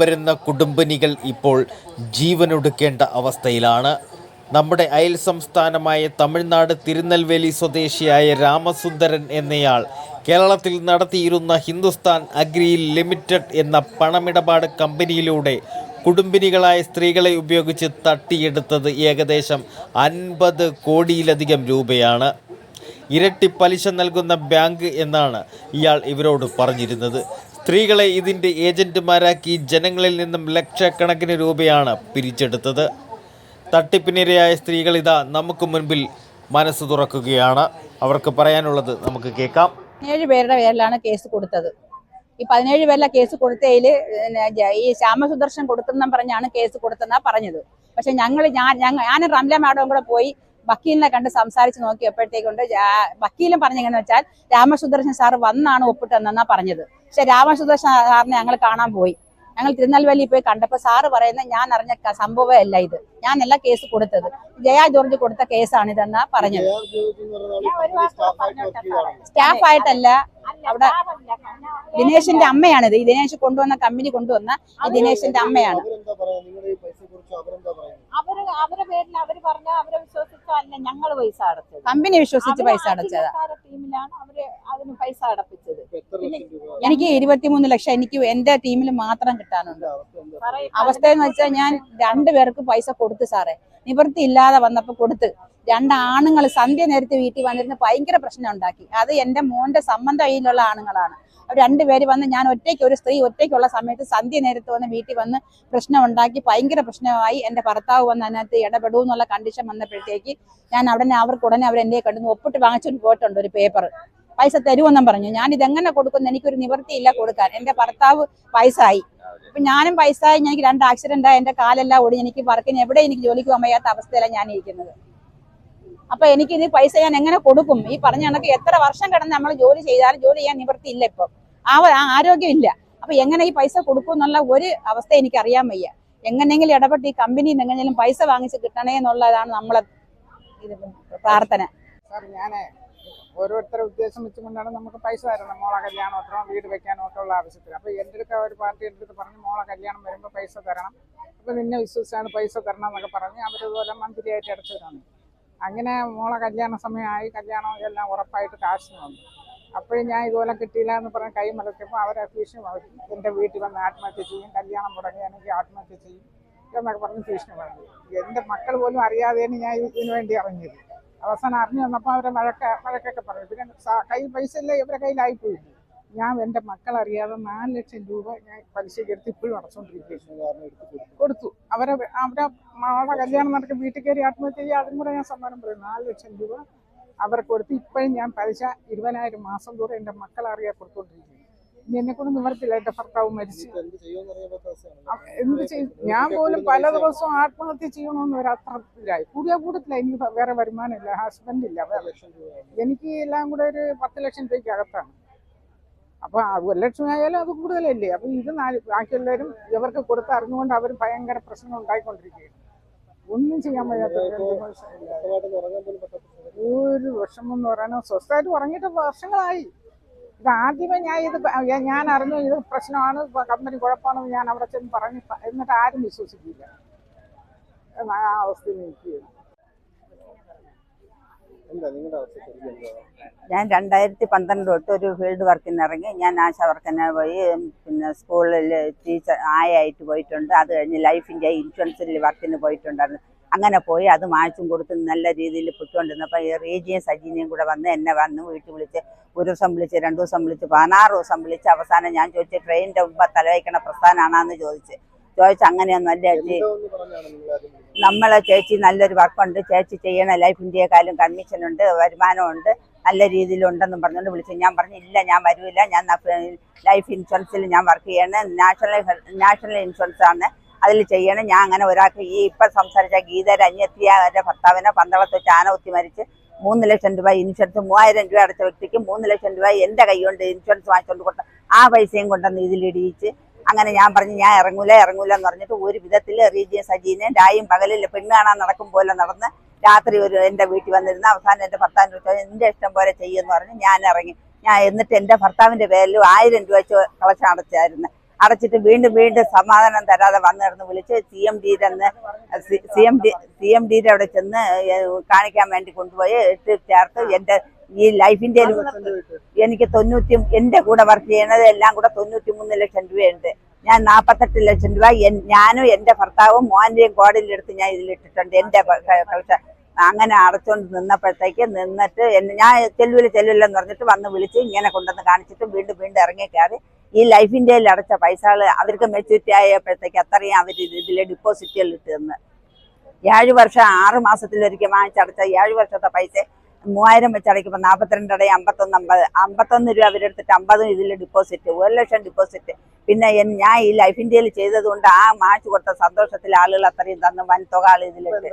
വരുന്ന കുടുംബിനികൾ ഇപ്പോൾ ജീവനൊടുക്കേണ്ട അവസ്ഥയിലാണ്. നമ്മുടെ അയൽ സംസ്ഥാനമായ തമിഴ്നാട് തിരുനെൽവേലി സ്വദേശിയായ രാമസുന്ദരൻ എന്നയാൾ കേരളത്തിൽ നടത്തിയിരുന്ന ഹിന്ദുസ്ഥാൻ അഗ്രി ലിമിറ്റഡ് എന്ന പണമിടപാട് കമ്പനിയിലൂടെ കുടുംബിനികളായ സ്ത്രീകളെ ഉപയോഗിച്ച് തട്ടിയെടുത്തത് ഏകദേശം അൻപത് കോടിയിലധികം രൂപയാണ്. ഇരട്ടി പലിശ നൽകുന്ന ബാങ്ക് എന്നാണ് ഇയാൾ ഇവരോട് പറഞ്ഞിരുന്നത്. സ്ത്രീകളെ ഇതിന്റെ ഏജന്റുമാരാക്കി ജനങ്ങളിൽ നിന്നും ലക്ഷക്കണക്കിന് രൂപയാണ് പിരിച്ചെടുത്തത്. തട്ടിപ്പിനിരയായ സ്ത്രീകൾ ഇതാ നമുക്ക് മുൻപിൽ മനസ്സ് തുറക്കുകയാണ്. അവർക്ക് പറയാനുള്ളത് നമുക്ക് കേൾക്കാം. പതിനേഴ് പേരുടെ പേരിലാണ് കേസ് കൊടുത്തത്. ഈ പതിനേഴ് പേരിലെ കേസ് കൊടുത്തതിൽ ഈ ശ്യാമസുദർശൻ കൊടുക്കുന്ന പറഞ്ഞാണ് കേസ് കൊടുത്തെന്നാണ് പറഞ്ഞത്. പക്ഷെ ഞങ്ങൾ ഞാൻ ഞങ്ങൾ ഞാനും റംല മാഡവും കൂടെ പോയി വക്കീലിനെ കണ്ട് സംസാരിച്ച് നോക്കിയപ്പോഴത്തേക്കൊണ്ട് വക്കീലും പറഞ്ഞെങ്ങനെ വെച്ചാൽ രാമസുദർശൻ സാർ വന്നാണ് ഒപ്പിട്ടെന്നാ പറഞ്ഞത്. പക്ഷെ രാമസുദർശൻ സാറിനെ ഞങ്ങൾ കാണാൻ പോയി. ഞങ്ങൾ തിരുനെൽവേലി പോയി കണ്ടപ്പോൾ സാറ് പറയുന്നത് ഞാൻ അറിഞ്ഞ സംഭവമല്ല ഇത്. ഞാനല്ല കേസ് കൊടുത്തത്. ജയ ജോർജ് കൊടുത്ത കേസാണ് ഇതെന്നാ പറഞ്ഞത്. സ്റ്റാഫായിട്ടല്ല അവിടെ ദിനേശിന്റെ അമ്മയാണിത് ഈ ദിനേശ് കൊണ്ടുവന്ന കമ്പനി കൊണ്ടുവന്ന ഈ ദിനേശിന്റെ അമ്മയാണ്. അവർ പേരിൽ അവർ പറഞ്ഞ അവരെ വിശ്വസിച്ചോ അല്ല ഞങ്ങൾ പൈസ അടച്ചത്. കമ്പനി വിശ്വസിച്ച് പൈസ അടച്ചതാ. ടീമിലാണ് അവർ അതിന് പൈസ അടപ്പിച്ചത്. എനിക്ക് ഇരുപത്തിമൂന്ന് ലക്ഷം എനിക്ക് എന്റെ ടീമിൽ മാത്രം കിട്ടാനുണ്ട്. അവസ്ഥ എന്ന് വെച്ചാൽ ഞാൻ രണ്ടു പേർക്ക് പൈസ കൊടുത്തു സാറേ. നിവൃത്തി ഇല്ലാതെ വന്നപ്പോ കൊടുത്ത് രണ്ടാണുങ്ങൾ സന്ധ്യ നേരത്തെ വീട്ടിൽ വന്നിരുന്ന് ഭയങ്കര പ്രശ്നം ഉണ്ടാക്കി. അത് എന്റെ മോന്റെ സംബന്ധ കയ്യിലുള്ള ആണുങ്ങളാണ്. രണ്ടുപേര് വന്ന് ഞാൻ ഒറ്റയ്ക്ക് ഒരു സ്ത്രീ ഒറ്റയ്ക്കുള്ള സമയത്ത് സന്ധ്യ നേരത്ത് വന്ന് വീട്ടിൽ വന്ന് പ്രശ്നം ഉണ്ടാക്കി ഭയങ്കര പ്രശ്നമായി എന്റെ ഭർത്താവ് വന്ന് അതിനകത്ത് ഇടപെടൂ എന്നുള്ള കണ്ടീഷൻ വന്നപ്പോഴത്തേക്ക് ഞാൻ അവിടെ അവർക്ക് ഉടനെ അവർ കണ്ടുന്നു കണ്ടു ഒപ്പിട്ട് വാങ്ങിച്ചൊരു പോയിട്ടുണ്ട് ഒരു പേപ്പർ പൈസ തരുമെന്നും പറഞ്ഞു. ഞാൻ ഇതെങ്ങനെ കൊടുക്കുന്നു? എനിക്കൊരു നിവൃത്തിയില്ല കൊടുക്കാൻ. എന്റെ ഭർത്താവ് പൈസ ആയി അപ്പം ഞാനും പൈസ ആയി എനിക്ക് രണ്ട് ആക്സിഡന്റ് ആയി. എന്റെ കാലെല്ലാം ഓടി എനിക്ക് വർക്കിന് എവിടെ എനിക്ക് ജോലിക്ക് പോകാൻ വയ്യാത്ത അവസ്ഥയിലാണ് ഞാൻ ഇരിക്കുന്നത്. അപ്പൊ എനിക്ക് ഇത് പൈസ ഞാൻ എങ്ങനെ കൊടുക്കും? ഈ പറഞ്ഞ കണക്ക് എത്ര വർഷം കിടന്ന് നമ്മൾ ജോലി ചെയ്താലും ജോലി ചെയ്യാൻ നിവൃത്തിയില്ല ഇപ്പം. ആ ആരോഗ്യം ഇല്ല അപ്പൊ എങ്ങനെ ഈ പൈസ കൊടുക്കും എന്നുള്ള ഒരു അവസ്ഥ എനിക്ക് അറിയാൻ വയ്യ. എങ്ങനെയെങ്കിലും ഇടപെട്ട് ഈ കമ്പനിയിൽ എങ്ങനെയെങ്കിലും പൈസ വാങ്ങിച്ച് കിട്ടണേ എന്നുള്ളതാണ് നമ്മളെ പ്രാർത്ഥന. സാർ ഞാൻ ഓരോരുത്തരെ ഉദ്ദേശം വെച്ചുകൊണ്ടാണ് നമുക്ക് പൈസ തരണം. മോളെ കല്യാണം അത്ര വീട് വെക്കാനോ ഒക്കെ ഉള്ള ആവശ്യത്തിൽ അപ്പോൾ എന്റെ അടുത്ത് ഒരു പാർട്ടി എന്റെ അടുത്ത് പറഞ്ഞു മോളെ കല്യാണം വരുമ്പോൾ പൈസ തരണം. അപ്പോൾ നിന്നെ വിശ്വസിച്ചാണ് പൈസ തരണം എന്നൊക്കെ പറഞ്ഞ് അവരതുപോലെ മന്ത്ലി ആയിട്ട് അടച്ചു തരാണ് അങ്ങനെ മോളെ കല്യാണ സമയമായി കല്യാണം എല്ലാം ഉറപ്പായിട്ട് കാശ് വന്നു. അപ്പോഴും ഞാൻ ഇതുപോലെ കിട്ടിയില്ല എന്ന് പറഞ്ഞ് കൈ മലക്കിയപ്പോൾ അവരെ ഭീഷണി പറഞ്ഞു എന്റെ വീട്ടിൽ വന്ന് ആത്മഹത്യ ചെയ്യും കല്യാണം മുടങ്ങിയാണെങ്കിൽ ആത്മഹത്യ ചെയ്യും എന്നൊക്കെ പറഞ്ഞ് ഭീഷണി പറഞ്ഞു. എന്റെ മക്കൾ പോലും അറിയാതെയാണ് ഞാൻ ഇതിനു വേണ്ടി ഇറങ്ങിയത്. അവസാനം അറിഞ്ഞു വന്നപ്പോൾ അവരെ വഴക്ക വഴക്കൊക്കെ പറഞ്ഞു. പിന്നെ കയ്യിൽ പൈസ ഇല്ല? ഇവരുടെ കയ്യിലായിപ്പോയി. ഞാൻ എന്റെ മക്കൾ അറിയാതെ നാല് ലക്ഷം രൂപ ഞാൻ പലിശയ്ക്ക് എടുത്ത് ഇപ്പോഴും അടച്ചുകൊണ്ടിരിക്കുകയാണ് കൊടുത്തു. അവരെ അവരെ മാളെ കല്യാണം നടത്തി വീട്ടിൽ കയറി ആത്മഹത്യ ചെയ്യുക അതും കൂടെ ഞാൻ സമ്മാനം പറയും നാല് ലക്ഷം രൂപ അവർക്ക് കൊടുത്ത് ഇപ്പോഴും ഞാൻ പലിശ ഇരുപതിനായിരം മാസം തോറും എന്റെ മക്കൾ അറിയാൻ കൊടുത്തുകൊണ്ടിരിക്കുന്നു ഇനി എന്നെ കൊണ്ട് നിവർത്തില്ല എന്റെ ഭർത്താവ് മരിച്ചു. എന്ത് ചെയ്യും? ഞാൻ പോലും പല ദിവസവും ആത്മഹത്യ ചെയ്യണമെന്ന് ഒരു അത്രത്തിലായി. കൂടിയ കൂട്ടത്തില്ല എനിക്ക് വേറെ വരുമാനമില്ല ഹസ്ബൻഡ് ഇല്ല എനിക്ക് എല്ലാം കൂടെ ഒരു പത്ത് ലക്ഷം രൂപയ്ക്ക് അകത്താണ്. അപ്പൊ ആ ഒരു ലക്ഷം ആയാലും അത് കൂടുതലല്ലേ? അപ്പൊ ഇത് നാല് ബാക്കിയുള്ളവരും ഇവർക്ക് കൊടുത്ത് അറിഞ്ഞുകൊണ്ട് അവർ ഭയങ്കര പ്രശ്നം ഉണ്ടായിക്കൊണ്ടിരിക്കുകയാണ്. ഒന്നും ചെയ്യാൻ വയ്യാത്ത ഒരു വിഷമം എന്ന് പറയാനോ സ്വസ്ഥമായിട്ട് ഉറങ്ങിയിട്ട് വർഷങ്ങളായി. ഇത് ആദ്യമേ ഞാൻ ഇത് ഞാൻ- അറിഞ്ഞു ഇത് പ്രശ്നമാണ് കമ്പനി കുഴപ്പമാണെന്ന് ഞാൻ അവിടെ ചെന്ന് പറഞ്ഞു എന്നിട്ട് ആരും വിശ്വസിക്കില്ല. ആ അവസ്ഥയിൽ നിൽക്കുകയാണ്. ഞാൻ രണ്ടായിരത്തി പന്ത്രണ്ട് തൊട്ട് ഒരു ഫീൽഡ് വർക്കിന് ഇറങ്ങി. ഞാൻ ആശ വർക്കിന് പോയി. പിന്നെ സ്കൂളിൽ ടീച്ചർ ആയായിട്ട് പോയിട്ടുണ്ട്. അത് കഴിഞ്ഞ് ലൈഫിന്റെ ഇൻഷുറൻസിൽ വർക്കിന് പോയിട്ടുണ്ടായിരുന്നു. അങ്ങനെ പോയി അത് മാച്ചും കൊടുത്ത് നല്ല രീതിയിൽ പൊയ്ക്കൊണ്ടിരുന്നപ്പോൾ ഈ റീജിയും സജീനയും കൂടെ വന്ന് എന്നെ വന്ന് വീട്ടിൽ വിളിച്ച് ഒരു ദിവസം വിളിച്ച് രണ്ടു ദിവസം വിളിച്ച് പതിനാറ് ദിവസം വിളിച്ച് അവസാനം ഞാൻ ചോദിച്ചു ട്രെയിനിന്റെ മുമ്പ് തലവയ്ക്കണ പ്രസ്ഥാനമാണെന്ന് ചോദിച്ച്. ചോദിച്ചു അങ്ങനെയൊന്നും അല്ല ചേച്ചി? നമ്മളെ ചേച്ചി നല്ലൊരു വർക്കുണ്ട്. ചേച്ചി ചെയ്യണ ലൈഫ് ഇന്ത്യയെക്കാളും കമ്മീഷനുണ്ട് വരുമാനമുണ്ട് നല്ല രീതിയിലുണ്ടെന്നും പറഞ്ഞുകൊണ്ട് വിളിച്ചു. ഞാൻ പറഞ്ഞു ഇല്ല ഞാൻ വരില്ല ഞാൻ ലൈഫ് ഇൻഷുറൻസിൽ ഞാൻ വർക്ക് ചെയ്യണേ. നാഷണൽ നാഷണൽ ഇൻഷുറൻസ് ആണ് അതിൽ ചെയ്യണം. ഞാൻ അങ്ങനെ ഒരാൾക്ക് ഈ ഇപ്പം സംസാരിച്ച ഗീതയുടെ അന്യത്തിയുടെ ഭർത്താവിനെ പന്തളത്ത് ചാനകുത്തി മരിച്ച് മൂന്ന് ലക്ഷം രൂപ ഇൻഷുറൻസ് മൂവായിരം രൂപ അടച്ച വ്യക്തിക്ക് മൂന്ന് ലക്ഷം രൂപ എന്റെ കൈ കൊണ്ട് ഇൻഷുറൻസ് വാങ്ങിച്ചുകൊണ്ട് കൊടുത്ത ആ പൈസയും കൊണ്ടുവന്ന് ഇതിലിടിയിച്ച് അങ്ങനെ ഞാൻ പറഞ്ഞു ഞാൻ ഇറങ്ങൂല ഇറങ്ങൂല എന്ന് പറഞ്ഞിട്ട് ഒരു വിധത്തിൽ റീജിയ സജീനെ രായും പകലിൽ പെണ്ണ് കാണാൻ നടക്കും പോലെ നടന്ന് രാത്രി ഒരു എന്റെ വീട്ടിൽ വന്നിരുന്ന അവസാനം എന്റെ ഭർത്താവിന്റെ ചോദിച്ചു എന്റെ ഇഷ്ടം പോലെ ചെയ്യുമെന്ന് പറഞ്ഞ് ഞാൻ ഇറങ്ങി. ഞാൻ എന്നിട്ട് എന്റെ ഭർത്താവിന്റെ പേരിൽ ആയിരം രൂപ വെച്ച് കളക്ഷൻ അടച്ചായിരുന്നു. അടച്ചിട്ട് വീണ്ടും വീണ്ടും സമാധാനം തരാതെ വന്നിരുന്ന് വിളിച്ച് C M ഡിയിലെന്ന് C M D C M ഡിയുടെ അവിടെ ചെന്ന് കാണിക്കാൻ വേണ്ടി കൊണ്ടുപോയി ഇട്ട് ചേർത്ത് എന്റെ ഈ ലൈഫിന്റെ എനിക്ക് തൊണ്ണൂറ്റി എന്റെ കൂടെ വർക്ക് ചെയ്യണത് എല്ലാം കൂടെ തൊണ്ണൂറ്റി മൂന്ന് ലക്ഷം രൂപയുണ്ട്. ഞാൻ നാൽപ്പത്തെട്ട് ലക്ഷം രൂപ ഞാനും എന്റെ ഭർത്താവും മോന്റെയും കോടതിയിലെടുത്ത് ഞാൻ ഇതിലിട്ടിട്ടുണ്ട്. എന്റെ പ- ക- അങ്ങനെ അടച്ചുകൊണ്ട് നിന്നപ്പോഴത്തേക്ക് നിന്നിട്ട് എന്നെ ഞാൻ ചെല്ലുവില്ല ചെല്ലുവില്ലെന്ന് പറഞ്ഞിട്ട് വന്ന് വിളിച്ച് ഇങ്ങനെ കൊണ്ടുവന്ന് കാണിച്ചിട്ട് വീണ്ടും വീണ്ടും ഇറങ്ങി ഈ ലൈഫ് അടച്ച പൈസകൾ അവർക്ക് മെച്യൂരിറ്റി ആയപ്പോഴത്തേക്ക് അത്രയും അവർ ഇതിൽ ഡിപ്പോസിറ്റുകൾ ഇട്ട് തന്ന്. ഏഴ് വർഷം ആറ് മാസത്തിലൊരിക്കൽ വാങ്ങിച്ചടച്ച ഏഴ് വർഷത്തെ പൈസ മൂവായിരം വെച്ച് അടയ്ക്കുമ്പോൾ നാൽപ്പത്തിരണ്ട് അടയും അമ്പത്തൊന്ന് അമ്പത്. അമ്പത്തൊന്ന് രൂപ അവരെടുത്തിട്ട് അമ്പതും ഇതിൽ ഡിപ്പോസിറ്റ് ഒരു ലക്ഷം ഡിപ്പോസിറ്റ് പിന്നെ എൻ- ഞാൻ ഈ ലൈഫ് ഇന്ത്യയിൽ ചെയ്തതുകൊണ്ട് ആ മാച്ച് കൊടുത്ത സന്തോഷത്തിൽ ആളുകൾ അത്രയും തന്നു വൻ തുക ആൾ ഇതിലിട്ട്.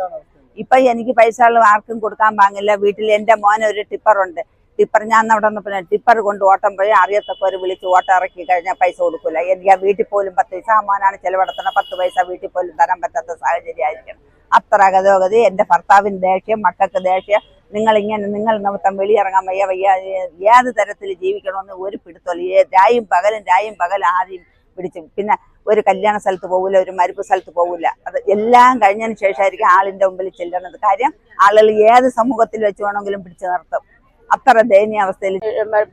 ഇപ്പൊ എനിക്ക് പൈസകൾ ആർക്കും കൊടുക്കാൻ പാങ്ങില്ല. വീട്ടിൽ എന്റെ മോന് ഒരു ടിപ്പറുണ്ട് ടിപ്പർ ഞാൻ അവിടെ നിന്ന് ടിപ്പർ കൊണ്ട് ഓട്ടം പോയി അറിയത്തക്കവർ വിളിച്ച് ഓട്ടം ഇറക്കി കഴിഞ്ഞാൽ പൈസ കൊടുക്കില്ല എനിക്ക് ആ വീട്ടിൽ പോലും പത്ത് പൈസ മോനാണ് ചെലവടത്തണ പത്ത് പൈസ വീട്ടിൽ പോലും തരാൻ പറ്റാത്ത സാഹചര്യം ആയിരിക്കണം. അത്ര ഗതോഗതി എന്റെ ഭർത്താവിന് ദേഷ്യം മക്കൾക്ക് ദേഷ്യം നിങ്ങൾ ഇങ്ങനെ നിങ്ങൾ നിമിത്തം വെളിയിറങ്ങാൻ വയ്യ വയ്യ ഏത് തരത്തിൽ ജീവിക്കണമെന്ന് ഒരു പിടുത്തോളി രായും പകലും രായും പകലും ആദ്യം പിടിച്ചു പിന്നെ ഒരു കല്യാണ സ്ഥലത്ത് പോകില്ല ഒരു മരുപ്പ് സ്ഥലത്ത് പോകില്ല അത് എല്ലാം കഴിഞ്ഞതിന് ശേഷമായിരിക്കും ആളിന്റെ മുമ്പിൽ ചെല്ലണത് കാര്യം ആളുകൾ ഏത് സമൂഹത്തിൽ വെച്ച് വേണമെങ്കിലും പിടിച്ചു നിർത്തും. അത്ര ദയനീയ അവസ്ഥയിൽ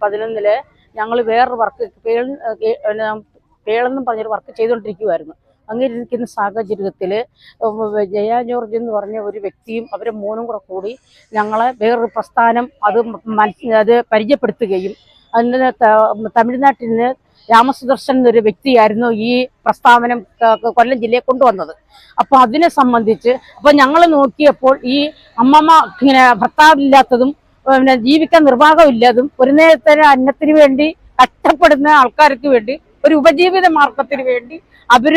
പതിനൊന്നിൽ ഞങ്ങൾ വേറൊരു വർക്ക് പേളെന്നും പറഞ്ഞൊരു വർക്ക് ചെയ്തുകൊണ്ടിരിക്കുമായിരുന്നു അങ്ങനെ ഇരിക്കുന്ന സാഹചര്യത്തിൽ ജയ ജോർജ് എന്ന് പറഞ്ഞ ഒരു വ്യക്തിയും അവരെ മൂന്നും കൂടെ കൂടി ഞങ്ങളെ വേറൊരു പ്രസ്ഥാനം അത് അത് പരിചയപ്പെടുത്തുകയും അതിന് തമിഴ്നാട്ടിൽ നിന്ന് രാമസുദർശൻ എന്നൊരു വ്യക്തിയായിരുന്നു ഈ പ്രസ്താവനം കൊല്ലം ജില്ലയെ കൊണ്ടുവന്നത്. അപ്പോൾ അതിനെ സംബന്ധിച്ച് അപ്പോൾ ഞങ്ങൾ നോക്കിയപ്പോൾ ഈ അമ്മമ്മ ഇങ്ങനെ ഭർത്താവില്ലാത്തതും പിന്നെ ജീവിക്കാൻ നിർവാഹമില്ലാതും ഒരു നേരത്തെ അന്നത്തിന് വേണ്ടി കഷ്ടപ്പെടുന്ന ആൾക്കാർക്ക് വേണ്ടി ഒരു ഉപജീവിത മാർഗത്തിന് വേണ്ടി അവർ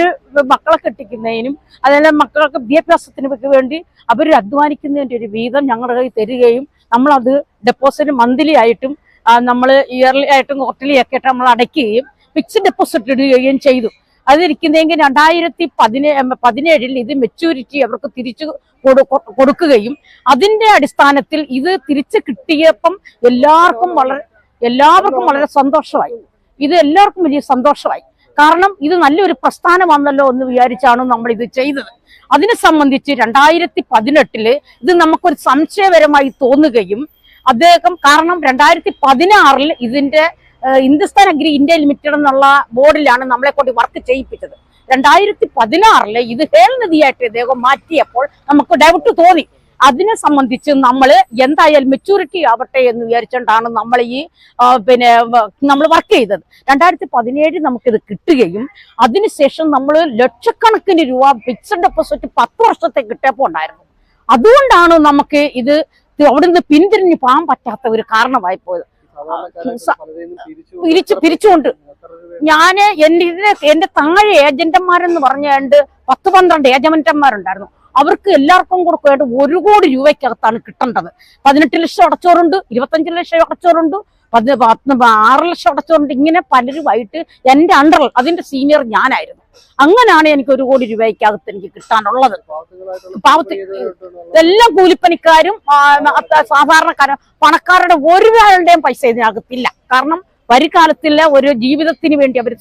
മക്കളെ കെട്ടിക്കുന്നതിനും അതുപോലെ മക്കളൊക്കെ വിദ്യാഭ്യാസത്തിന് വേണ്ടി അവർ അധ്വാനിക്കുന്നതിന്റെ ഒരു വീതം ഞങ്ങളുടെ കയ്യിൽ തരികയും നമ്മളത് ഡെപ്പോസിറ്റ് മന്ത്ലി ആയിട്ടും നമ്മൾ ഇയർലി ആയിട്ടും ക്വാർട്ടർലി ഒക്കെ ആയിട്ട് നമ്മൾ അടയ്ക്കുകയും ഫിക്സ്ഡ് ഡെപ്പോസിറ്റ് ഇടുകയും ചെയ്തു. അതിരിക്കുന്നെങ്കിൽ രണ്ടായിരത്തി പതിനേ പതിനേഴിൽ ഇത് മെച്യൂരിറ്റി അവർക്ക് തിരിച്ചു കൊടുക്കുകയും അതിന്റെ അടിസ്ഥാനത്തിൽ ഇത് തിരിച്ചു കിട്ടിയപ്പം എല്ലാവർക്കും വളരെ എല്ലാവർക്കും വളരെ സന്തോഷമായി. ഇത് എല്ലാവർക്കും വലിയ സന്തോഷമായി. കാരണം ഇത് നല്ലൊരു പ്രസ്ഥാനമാണല്ലോ എന്ന് വിചാരിച്ചാണ് നമ്മൾ ഇത് ചെയ്തത്. അതിനെ സംബന്ധിച്ച് രണ്ടായിരത്തി പതിനെട്ടിൽ ഇത് നമുക്കൊരു സംശയപരമായി തോന്നുകയും അദ്ദേഹം കാരണം രണ്ടായിരത്തി പതിനാറിൽ ഇതിന്റെ ഹിന്ദുസ്ഥാൻ അഗ്രി ഇന്ത്യ ലിമിറ്റഡ് എന്നുള്ള ബോർഡിലാണ് നമ്മളെ കൊണ്ട് വർക്ക് ചെയ്യിപ്പിച്ചത്. രണ്ടായിരത്തി പതിനാറിൽ ഇത് ഹേൽനദിയായിട്ട് ഇദ്ദേഹം മാറ്റിയപ്പോൾ നമുക്ക് ഡൗട്ട് തോന്നി. അതിനെ സംബന്ധിച്ച് നമ്മൾ എന്തായാലും മെച്ചൂരിറ്റി ആവട്ടെ എന്ന് വിചാരിച്ചുകൊണ്ടാണ് നമ്മൾ ഈ പിന്നെ നമ്മൾ വർക്ക് ചെയ്തത്. രണ്ടായിരത്തി പതിനേഴ് നമുക്കിത് കിട്ടുകയും അതിനുശേഷം നമ്മൾ ലക്ഷക്കണക്കിന് രൂപ ഫിക്സഡ് ഡെപ്പോസിറ്റ് പത്ത് വർഷത്തെ കിട്ടിയപ്പോൾ ഉണ്ടായിരുന്നു. അതുകൊണ്ടാണ് നമുക്ക് ഇത് അവിടുന്ന് പിന്തിരിഞ്ഞു പോകാൻ പറ്റാത്ത ഒരു കാരണമായി പോയത്. തിരിച്ചു പിരിച്ചു പിരിച്ചുകൊണ്ട്. ഞാൻ എന്റെ ഇതിന് എന്റെ താഴെ ഏജന്റന്മാരെന്ന് പറഞ്ഞുകൊണ്ട് പത്ത് പന്ത്രണ്ട് ഏജന്റന്മാരുണ്ടായിരുന്നു അവർക്ക് എല്ലാവർക്കും കൂടെ വേണ്ട ഒരു കോടി രൂപയ്ക്കകത്താണ് കിട്ടേണ്ടത്. പതിനെട്ട് ലക്ഷം അടച്ചോറുണ്ട് ഇരുപത്തഞ്ച് ലക്ഷം അടച്ചോറുണ്ട് പതി പത്ത് ആറ് ലക്ഷം അടച്ചോറുണ്ട് ഇങ്ങനെ പലരുമായിട്ട് എന്റെ അണ്ടറിൽ അതിന്റെ സീനിയർ ഞാനായിരുന്നു. അങ്ങനെയാണ് എനിക്ക് ഒരു കോടി രൂപയ്ക്കകത്ത് എനിക്ക് കിട്ടാനുള്ളത്. പാവത്തി എല്ലാം കൂലിപ്പണിക്കാരും സാധാരണക്കാരും പണക്കാരുടെ ഒരുപാടുടെയും പൈസ ഇതിനകത്തില്ല. കാരണം വരുകാലത്തിലെ ഒരു ജീവിതത്തിന് വേണ്ടി അവർ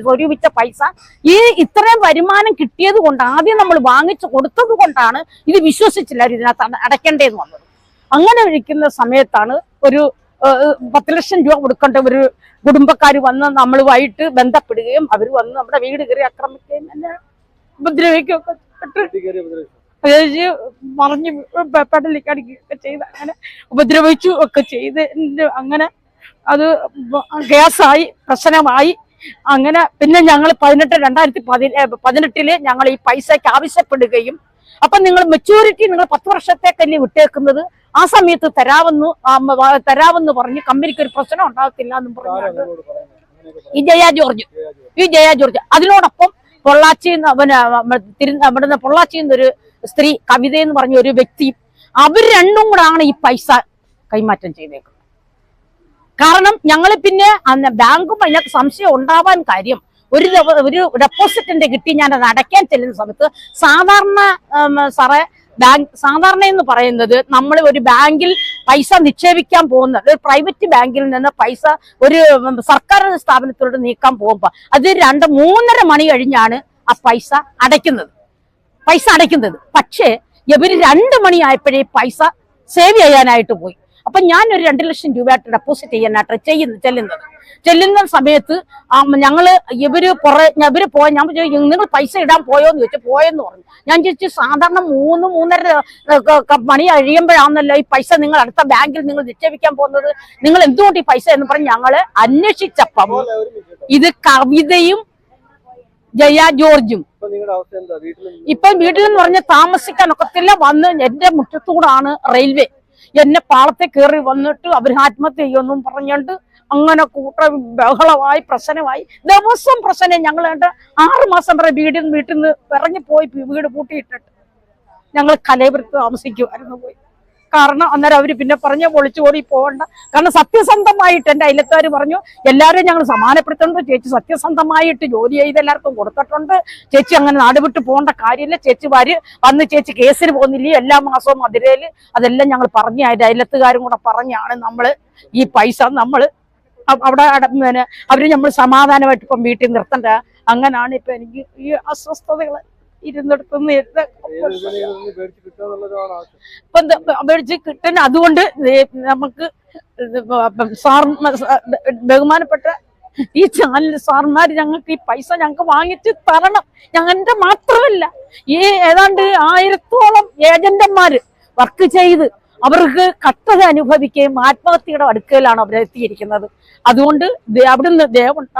സ്വരൂപിച്ച പൈസ ഈ ഇത്രയും വരുമാനം കിട്ടിയത് കൊണ്ട് ആദ്യം നമ്മൾ വാങ്ങിച്ചു കൊടുത്തത് കൊണ്ടാണ് ഇത് വിശ്വസിച്ചില്ല അവർ ഇതിനകത്ത് അട- അടയ്ക്കേണ്ടതെന്ന് വന്നത് അങ്ങനെ ഇരിക്കുന്ന സമയത്താണ് ഒരു പത്ത് ലക്ഷം രൂപ കൊടുക്കേണ്ട ഒരു കുടുംബക്കാർ വന്ന് നമ്മളുമായിട്ട് ബന്ധപ്പെടുകയും അവർ വന്ന് നമ്മുടെ വീട് കയറി ആക്രമിക്കുകയും എന്നെ ഉപദ്രവിക്കുകയും ഒക്കെ ചെയ്തിട്ട് അതായത് മറിഞ്ഞ് പെടലിക്കടിക്കുകയൊക്കെ ചെയ്ത് അങ്ങനെ ഉപദ്രവിച്ചു ഒക്കെ ചെയ്ത് അങ്ങനെ അത് ഗ്യാസായി പ്രശ്നമായി. അങ്ങനെ പിന്നെ ഞങ്ങൾ പതിനെട്ട് രണ്ടായിരത്തി പതി പതിനെട്ടിൽ ഞങ്ങൾ ഈ പൈസയ്ക്ക് ആവശ്യപ്പെടുകയും അപ്പൊ നിങ്ങൾ മെച്ചൂരിറ്റി നിങ്ങൾ പത്ത് വർഷത്തേക്കല്ലേ വിട്ടേക്കുന്നത്? ആ സമയത്ത് തരാമെന്ന് തരാമെന്ന് പറഞ്ഞ് കമ്പനിക്ക് ഒരു പ്രശ്നം ഉണ്ടാകത്തില്ല എന്നും പറഞ്ഞു ഈ ജയ ജോർജ്. ഈ ജയ ജോർജ്. അതിനോടൊപ്പം പൊള്ളാച്ചി പിന്നെ തിരു പൊള്ളാച്ചി എന്നൊരു സ്ത്രീ കവിത എന്ന് പറഞ്ഞ ഒരു വ്യക്തി അവർ രണ്ടും കൂടാണ് ഈ പൈസ കൈമാറ്റം ചെയ്തേക്കുന്നത്. കാരണം ഞങ്ങൾ പിന്നെ ബാങ്കും അതിനകത്ത് സംശയം ഉണ്ടാവാൻ കാര്യം. ഒരു ഒരു ഡെപ്പോസിറ്റിന്റെ കിട്ടി ഞാൻ അത് അടയ്ക്കാൻ ചെല്ലുന്ന സമയത്ത് സാധാരണ സാറേ ബാങ്ക് സാധാരണ എന്ന് പറയുന്നത് നമ്മൾ ഒരു ബാങ്കിൽ പൈസ നിക്ഷേപിക്കാൻ പോകുന്ന ഒരു പ്രൈവറ്റ് ബാങ്കിൽ നിന്ന് പൈസ ഒരു സർക്കാർ സ്ഥാപനത്തിലോട്ട് നീക്കാൻ പോകുമ്പോൾ അത് രണ്ട് മൂന്നര മണി കഴിഞ്ഞാണ് ആ പൈസ അടയ്ക്കുന്നത്. പൈസ അടയ്ക്കുന്നത്. പക്ഷേ ഇവർ രണ്ട് മണിയായപ്പോഴേ പൈസ സേവ് ചെയ്യാനായിട്ട് പോയി. അപ്പൊ ഞാൻ ഒരു രണ്ട് ലക്ഷം രൂപയായിട്ട് ഡെപ്പോസിറ്റ് ചെയ്യാനായിട്ട് ചെയ്യുന്നു ചെല്ലുന്നത്. ചെല്ലുന്ന സമയത്ത് ഞങ്ങൾ ഇവർ പുറ ഇവർ പോയ ഞാൻ ചോദിച്ചു നിങ്ങൾ പൈസ ഇടാൻ പോയോന്ന് ചോദിച്ചു. പോയെന്ന് പറഞ്ഞു. ഞാൻ ചോദിച്ചു സാധാരണ മൂന്ന് മൂന്നര മണി കഴിയുമ്പോഴാണല്ലോ ഈ പൈസ നിങ്ങൾ അടുത്ത ബാങ്കിൽ നിങ്ങൾ നിക്ഷേപിക്കാൻ പോകുന്നത്. നിങ്ങൾ എന്തുകൊണ്ട് ഈ പൈസ എന്ന് പറഞ്ഞ് ഞങ്ങൾ അന്വേഷിച്ചപ്പം ഇത് കവിതയും ജയ ജോർജും. ഇപ്പം വീട്ടിലെന്ന് പറഞ്ഞ താമസിക്കാൻ ഒക്കത്തില്ല. വന്ന് എന്റെ മുറ്റത്തൂടാണ് റെയിൽവേ. എന്നെ പാളത്തെ കയറി വന്നിട്ട് അവർ ആത്മഹത്യ ചെയ്യുമെന്നും പറഞ്ഞുകൊണ്ട് അങ്ങനെ കൂട്ട ബഹളമായി പ്രശ്നമായി. ദിവസം പ്രശ്നം ഞങ്ങൾ ആറ് മാസം വരെ വീടിൽ വീട്ടിൽ നിന്ന് ഇറങ്ങിപ്പോയി വീട് പൂട്ടിയിട്ടിട്ട് ഞങ്ങൾ കലയപുരത്ത് താമസിക്കുമായിരുന്നു പോയി. കാരണം അന്നേരം അവർ പിന്നെ പറഞ്ഞ പൊളിച്ചോടി പോകണ്ട. കാരണം സത്യസന്ധമായിട്ട് എന്റെ അയലത്തുകാർ പറഞ്ഞു എല്ലാവരും ഞങ്ങൾ സമാനപ്പെടുത്തുന്നുണ്ട്. ചേച്ചി സത്യസന്ധമായിട്ട് ജോലി ചെയ്ത് എല്ലാവർക്കും കൊടുത്തിട്ടുണ്ട്. ചേച്ചി അങ്ങനെ നാടുവിട്ട് പോകേണ്ട കാര്യമില്ല. ചേച്ചിമാർ വന്ന് ചേച്ചി കേസിന് പോകുന്നില്ലേ? എല്ലാ മാസവും മധുരയിൽ അതെല്ലാം ഞങ്ങൾ പറഞ്ഞ അതിന്റെ അയലത്തുകാരും കൂടെ പറഞ്ഞാണ് നമ്മൾ ഈ പൈസ നമ്മൾ അ- അവിടെ അടങ്ങുന്നതിന് അവർ നമ്മൾ സമാധാനമായിട്ട് ഇപ്പം വീട്ടിൽ നിർത്തണ്ട. അങ്ങനാണ് ഇപ്പൊ എനിക്ക് ഈ അസ്വസ്ഥതകൾ ഇരുന്നിടത്തുനിന്ന് ഇരുന്ന് ഇപ്പം മേടിച്ച് കിട്ടുന്ന അതുകൊണ്ട് നമുക്ക് സാർ ബഹുമാനപ്പെട്ട ഈ ചാനൽ സാർമാർ ഞങ്ങൾക്ക് ഈ പൈസ ഞങ്ങൾക്ക് വാങ്ങിച്ച് തരണം. ഞങ്ങളുടെ മാത്രമല്ല ഈ ഏതാണ്ട് ആയിരത്തോളം ഏജന്റന്മാര് വർക്ക് ചെയ്ത് അവർക്ക് കട്ടത അനുഭവിക്കുകയും ആത്മഹത്യയുടെ അടുക്കലാണ് അവരെത്തിയിരിക്കുന്നത്. അതുകൊണ്ട് അവിടുന്ന് ദയവുണ്ടായി